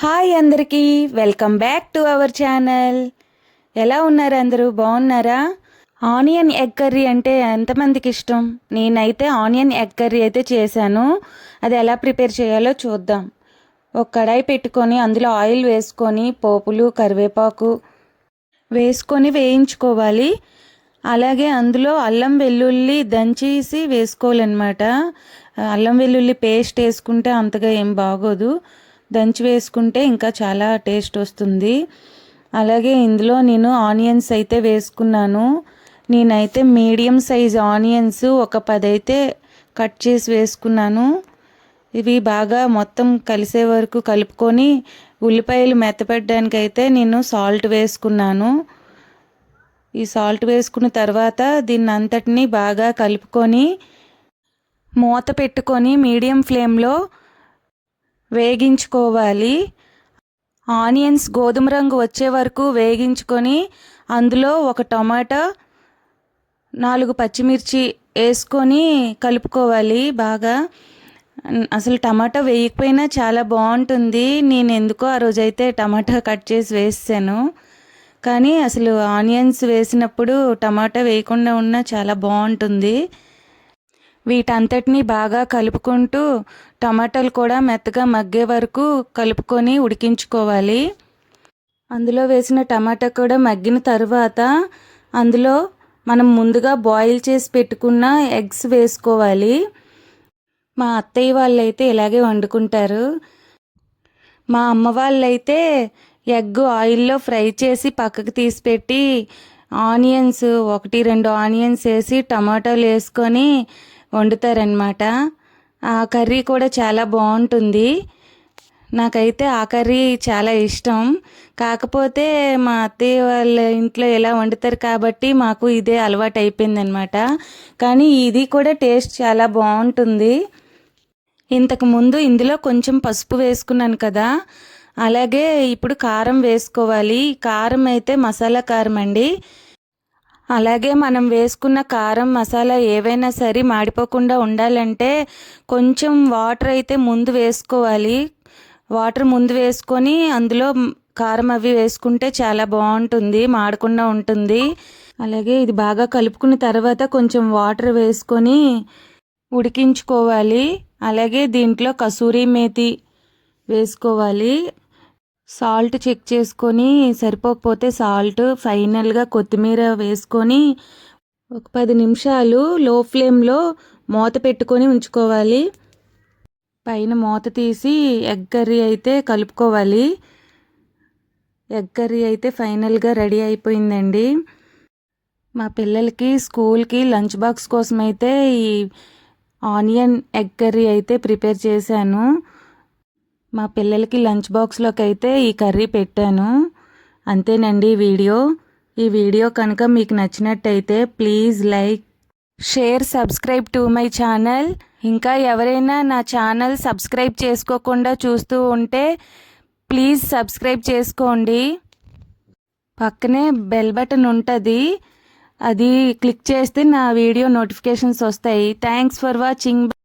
Hi అందరికీ welcome back to our channel. ఎలా ఉన్నారు అందరూ? బాగున్నారా? ఆనియన్ ఎగ్ కర్రీ అంటే ఎంతమందికి ఇష్టం? నేనైతే ఆనియన్ ఎగ్ కర్రీ అయితే చేశాను. అది ఎలా ప్రిపేర్ చేయాలో చూద్దాం. ఒక కడాయి పెట్టుకొని అందులో ఆయిల్ వేసుకొని పోపులు కరివేపాకు వేసుకొని వేయించుకోవాలి. అలాగే అందులో అల్లం వెల్లుల్లి దంచేసి వేసుకోవాలన్నమాట. అల్లం వెల్లుల్లి పేస్ట్ వేసుకుంటే అంతగా ఏం బాగోదు. దంచి వేసుకుంటే ఇంకా చాలా టేస్ట్ వస్తుంది. అలాగే ఇందులో నేను ఆనియన్స్ అయితే వేసుకున్నాను. నేనైతే మీడియం సైజ్ ఆనియన్స్ ఒక పది అయితే కట్ చేసి వేసుకున్నాను. ఇవి బాగా మొత్తం కలిసే వరకు కలుపుకొని ఉల్లిపాయలు మెత్తపెట్టడానికి అయితే నేను సాల్ట్ వేసుకున్నాను. ఈ సాల్ట్ వేసుకున్న తర్వాత దీన్ని అంతటిని బాగా కలుపుకొని మూత పెట్టుకొని మీడియం ఫ్లేమ్లో వేగించుకోవాలి. ఆనియన్స్ గోధుమ రంగు వచ్చే వరకు వేగించుకొని అందులో ఒక టమాటా నాలుగు పచ్చిమిర్చి వేసుకొని కలుపుకోవాలి బాగా. అసలు టమాటా వేయకపోయినా చాలా బాగుంటుంది. నేను ఎందుకో ఆ రోజైతే టమాటా కట్ చేసి వేసాను. కానీ అసలు ఆనియన్స్ వేసినప్పుడు టమాటా వేయకుండా ఉన్నా చాలా బాగుంటుంది. వీటంతటిని బాగా కలుపుకుంటూ టమాటాలు కూడా మెత్తగా మగ్గే వరకు కలుపుకొని ఉడికించుకోవాలి. అందులో వేసిన టమాటా కూడా మగ్గిన తర్వాత అందులో మనం ముందుగా బాయిల్ చేసి పెట్టుకున్న ఎగ్స్ వేసుకోవాలి. మా అత్తయ్య వాళ్ళైతే ఇలాగే వండుకుంటారు. మా అమ్మ వాళ్ళైతే ఎగ్ ఆయిల్లో ఫ్రై చేసి పక్కకు తీసి పెట్టి ఆనియన్స్ ఒకటి రెండు ఆనియన్స్ వేసి టమాటాలు వేసుకొని వండుతారనమాట ఆ కర్రీ కూడా చాలా బాగుంటుంది. నాకైతే ఆ కర్రీ చాలా ఇష్టం. కాకపోతే మా అత్తయ్య వాళ్ళ ఇంట్లో ఎలా వండుతారు కాబట్టి మాకు ఇదే అలవాటు అయిపోయింది కానీ ఇది కూడా టేస్ట్ చాలా బాగుంటుంది. ఇంతకు ముందు ఇందులో కొంచెం పసుపు వేసుకున్నాను కదా. అలాగే ఇప్పుడు కారం వేసుకోవాలి. కారం అయితే మసాలా కారం అండి. అలాగే మనం వేసుకున్న కారం మసాలా ఏవైనా సరే మాడిపోకుండా ఉండాలంటే కొంచెం వాటర్ అయితే ముందు వేసుకోవాలి. వాటర్ ముందు వేసుకొని అందులో కారం అవి వేసుకుంటే చాలా బాగుంటుంది మాడకుండా ఉంటుంది. అలాగే ఇది బాగా కలుపుకున్న తర్వాత కొంచెం వాటర్ వేసుకొని ఉడికించుకోవాలి. అలాగే దీంట్లో కసూరి మేతి వేసుకోవాలి. సాల్ట్ చెక్ చేసుకొని సరిపోకపోతే సాల్ట్ ఫైనల్గా కొత్తిమీర వేసుకొని ఒక పది నిమిషాలు లో ఫ్లేమ్లో మూత పెట్టుకొని ఉంచుకోవాలి. పైన మూత తీసి ఎగ్ కర్రీ అయితే కలుపుకోవాలి. ఎగ్ కర్రీ అయితే ఫైనల్గా రెడీ అయిపోయిందండి. మా పిల్లలకి స్కూల్కి లంచ్ బాక్స్ కోసం అయితే ఈ ఆనియన్ ఎగ్ కర్రీ అయితే ప్రిపేర్ చేశాను. మా పిల్లలకి లంచ్ బాక్స్లోకి అయితే ఈ కర్రీ పెట్టాను. అంతేనండి వీడియో. ఈ వీడియో కనుక మీకు నచ్చినట్టయితే please like share subscribe to my channel. ఇంకా ఎవరైనా నా ఛానల్ సబ్స్క్రైబ్ చేసుకోకుండా చూస్తూ ఉంటే ప్లీజ్ సబ్స్క్రైబ్ చేసుకోండి. పక్కనే బెల్ బటన్ ఉంటుంది. అది క్లిక్ చేస్తే నా వీడియో నోటిఫికేషన్స్ వస్తాయి. Thanks for watching.